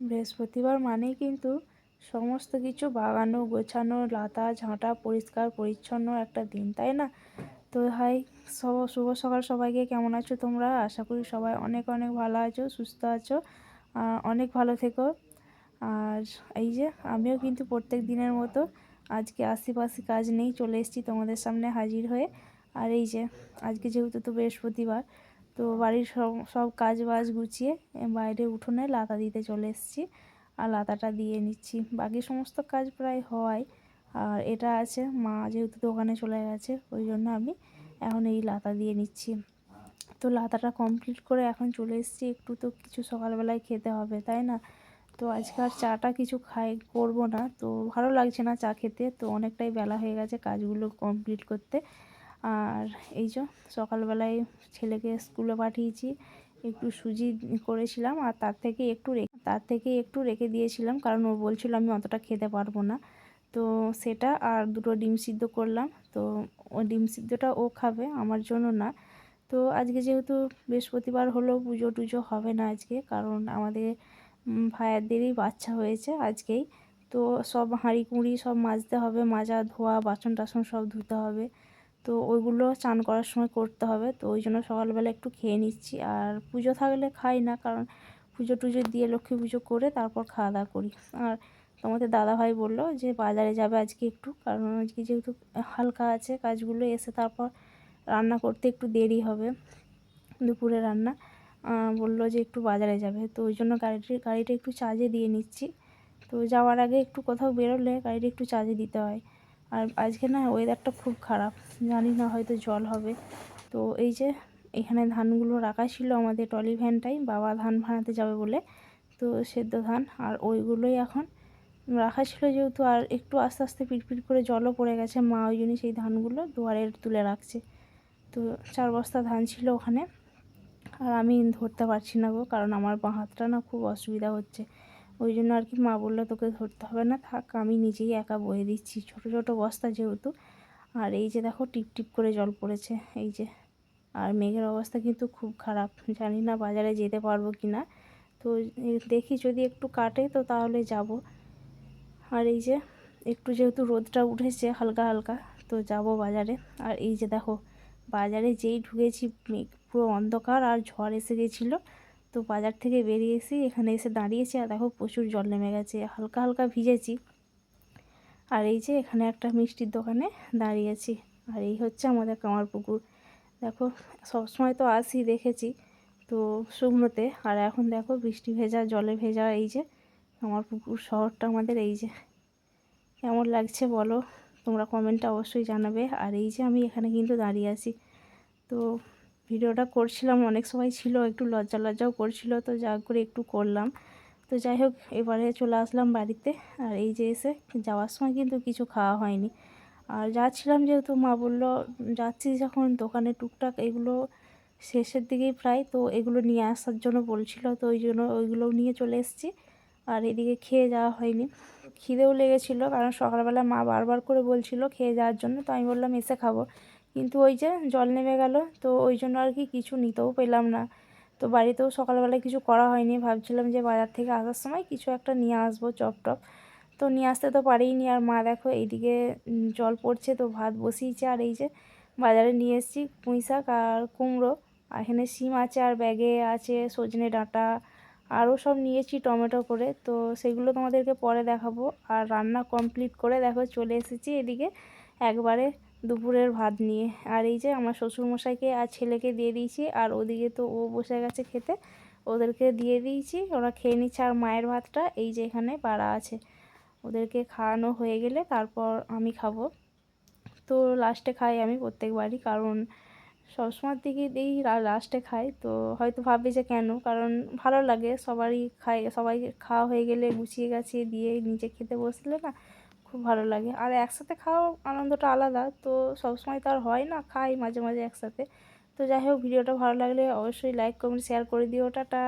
বৃহস্পতিবার মানেই কিন্তু সমস্ত কিছু বাগানো, গোছানো, লাতা, ঝাঁটা, পরিষ্কার, পরিচ্ছন্ন একটা দিন, তাই না? তো হাই, সব, শুভ সকাল সবাইকে। কেমন আছো তোমরা? আশা করি সবাই অনেক অনেক ভালো আছো, সুস্থ আছো। অনেক ভালো থেকো। আর এই যে, আমিও কিন্তু প্রত্যেক দিনের মতো আজকে আশিপাশি কাজ নেই চলে এসেছি তোমাদের সামনে হাজির হয়ে। আর এই যে, আজকে যেহেতু তো বৃহস্পতিবার তো বাড়ির সব সব কাজ বাজ গুছিয়ে বাইরে উঠোনে লাতা দিতে চলে এসেছি আর লাতাটা দিয়ে নিচ্ছি। বাকি সমস্ত কাজ প্রায় হয়। আর এটা আছে, মা যেহেতু দোকানে চলে গেছে, ওই জন্য আমি এখন এই লাতা দিয়ে নিচ্ছি। তো লাতাটা কমপ্লিট করে এখন চলে এসেছি। একটু তো কিছু সকালবেলায় খেতে হবে, তাই না? তো আজকে আর চাটা কিছু খাই, করব না। তো ভালো লাগছে না চা খেতে, তো অনেকটাই বেলা হয়ে গেছে কাজগুলো কমপ্লিট করতে। আর এই যে সকালবেলায় ছেলেকে স্কুলে পাঠিয়েছি, একটু সুজি করেছিলাম আর তার থেকে একটু রেখে, তার থেকে একটু রেখে দিয়েছিলাম কারণ ও বলছিল আমি অতটা খেতে পারব না। তো সেটা আর দুটো ডিম সিদ্ধ করলাম, তো ও ডিম সিদ্ধটা ও খাবে, আমার জন্য না। তো আজকে যেহেতু বৃহস্পতিবার হলো, পুজো টুজো হবে না আজকে কারণ আমাদের ভাইয়াদেরই বাচ্চা হয়েছে আজকেই। তো সব হাঁড়ি কুঁড়ি সব মাজতে হবে, মাজা, ধোয়া বাসন টাসন সব ধুতে হবে। তো ওইগুলো চান করার সময় করতে হবে। তো ওই জন্য সকালবেলা একটু খেয়ে নিচ্ছি। আর পুজো থাকলে খাই না, কারণ পুজো টুজো দিয়ে লক্ষ্মী পুজো করে তারপর খাওয়া দাওয়া করি। আর তোমাদের দাদাভাই বলল যে বাজারে যাবে আজকে একটু, কারণ আজকে যেহেতু হালকা আছে কাজগুলো, এসে তারপর রান্না করতে একটু দেরি হবে, দুপুরে রান্না। বলল যে একটু বাজারে যাবে। তো ওই জন্য গাড়িটি, গাড়িটা একটু চার্জে দিয়ে নিচ্ছি। তো যাওয়ার আগে একটু কোথাও বেরোলে গাড়িটা একটু চার্জে দিতে হয়। আর আজকে না ওয়েদারটা খুব খারাপ। জানি না হয়তো জল হবে। তো এই যে এখানে ধানগুলো রাখা ছিল আমাদের টলি ভ্যানটাই বাবা ধান ভাড়াতে যাবে বলে। তো সেদ্ধ ধান আর ওইগুলোই এখন রাখা ছিল যেহেতু আর একটু আস্তে আস্তে পিটপিট করে জলও পড়ে গেছে। মা ওই জন্য সেই ধানগুলো দুয়ারে তুলে রাখছে। তো চার বস্তা ধান ছিল ওখানে। আর আমি ধরতে পারছি না গো, কারণ আমার বাঁ হাতটা না খুব অসুবিধা হচ্ছে। ওই জন্য আর কি মা বলল, তোকে ধরতে হবে না, থাক, আমি নিজেই একা বয়ে দিচ্ছি। ছোট ছোট বস্তা যেহেতু, আর এই যে দেখো টিপ টিপ করে জল পড়েছে, এই যে। আর মেঘের অবস্থা কিন্তু খুব খারাপ, জানি না বাজারে যেতে পারব কি না। তো দেখি যদি একটু কাটে তো তাহলে যাব। আর এই যে একটু যেহেতু রোদটা উঠেছে হালকা হালকা, তো যাব বাজারে। আর এই যে দেখো, বাজারে যেই ঢুকেছি, মেঘ পুরো অন্ধকার আর ঝড় এসে গেছিল। তো বাজার থেকে বেরিয়ে এসে এখানে এসে দাঁড়িয়েছি আর দেখো প্রচুর জল নেমে গেছে, হালকা হালকা ভিজেছি। আর এই যে এখানে একটা মিষ্টির দোকানে দাঁড়িয়েছি আর এই হচ্ছে আমাদের কামার পুকুর। দেখো, সবসময় তো আসি, দেখেছি। তো শুকনোতে, আর এখন দেখো বৃষ্টি ভেজা, জলে ভেজা এই যে আমার পুকুর শহরটা আমাদের এই যে। কেমন লাগছে বলো? তোমরা কমেন্টটা অবশ্যই জানাবে। আর এই যে আমি এখানে কিন্তু দাঁড়িয়ে আছি। তো ভিডিওটা করছিলাম, অনেক সময় ছিল, একটু লজ্জা লজ্জাও করছিল, তো যা করে একটু করলাম। তো যাই হোক, এবারে চলে আসলাম বাড়িতে। আর এই যে এসে যাওয়ার সময় কিন্তু কিছু খাওয়া হয়নি। আর যাচ্ছিলাম যেহেতু মা বলল, যাচ্ছি যখন, দোকানে টুকটাক এগুলো শেষের দিকেই প্রায়। তো এগুলো নিয়ে আসার জন্য বলছিল, তো ওই জন্য ওইগুলোও নিয়ে চলে এসেছি। আর এদিকে খেয়ে যাওয়া হয়নি। খিদেও লেগেছিলো, কারণ সকালবেলা মা বারবার করে বলছিল খেয়ে যাওয়ার জন্য, তো আমি বললাম, এসে খাব। কিন্তু ওই যে জল নেমে গেল, তো ওই জন্য আর কি কিছু নিতেও পেলাম না। তো বাড়িতেও সকালবেলায় কিছু করা হয়নি, ভাবছিলাম যে বাজার থেকে আসার সময় কিছু একটা নিয়ে আসব চপ টপ। তো নিয়ে আসতে তো পারিনি, আর মা দেখো এইদিকে জল পড়ছে তো ভাত বসিয়েছে, আর এই যে বাজারে নিয়ে এসেছি পুঁই শাক আর কুমড়ো। আর এখানে শিম আছে, আর ব্যাগে আছে সজনে ডাঁটা, আরও সব নিয়েছি টমেটো করে। তো সেগুলো তোমাদেরকে পরে দেখাবো। আর রান্না কমপ্লিট করে দেখো চলে এসেছি এদিকে। একবারে দুপুরের ভাত নিয়ে। আর এই যে আমার শ্বশুরমশাইকে আর ছেলেকে দিয়ে দিয়েছি, আর ওদিকে তো ও বসে গেছে খেতে, ওদেরকে দিয়ে দিয়েছি। ওরা খেয়ে নিচ্ছে আর মায়ের ভাতটা এই যে এখানে পাড়া আছে। ওদেরকে খাওয়ানো হয়ে গেলে তারপর আমি খাব। তো লাস্টে খাই আমি প্রত্যেকবারই, কারণ সবসময়ের দিকে এই লাস্টে খাই। তো হয়তো ভাববে যে কেন? কারণ ভালো লাগে, সবারই খাই সবাই খাওয়া হয়ে গেলে গুছিয়ে গাছিয়ে দিয়ে নিচে খেতে বসলে না খুব ভালো লাগে। আর একসাথে খাওয়ার আনন্দটা আলাদা, তো সবসময় তো আর হয় না, খাই মাঝে মাঝে একসাথে। তো যাই হোক, ভিডিওটা ভালো লাগলে অবশ্যই লাইক কমেন্ট শেয়ার করে দিও। টাটা।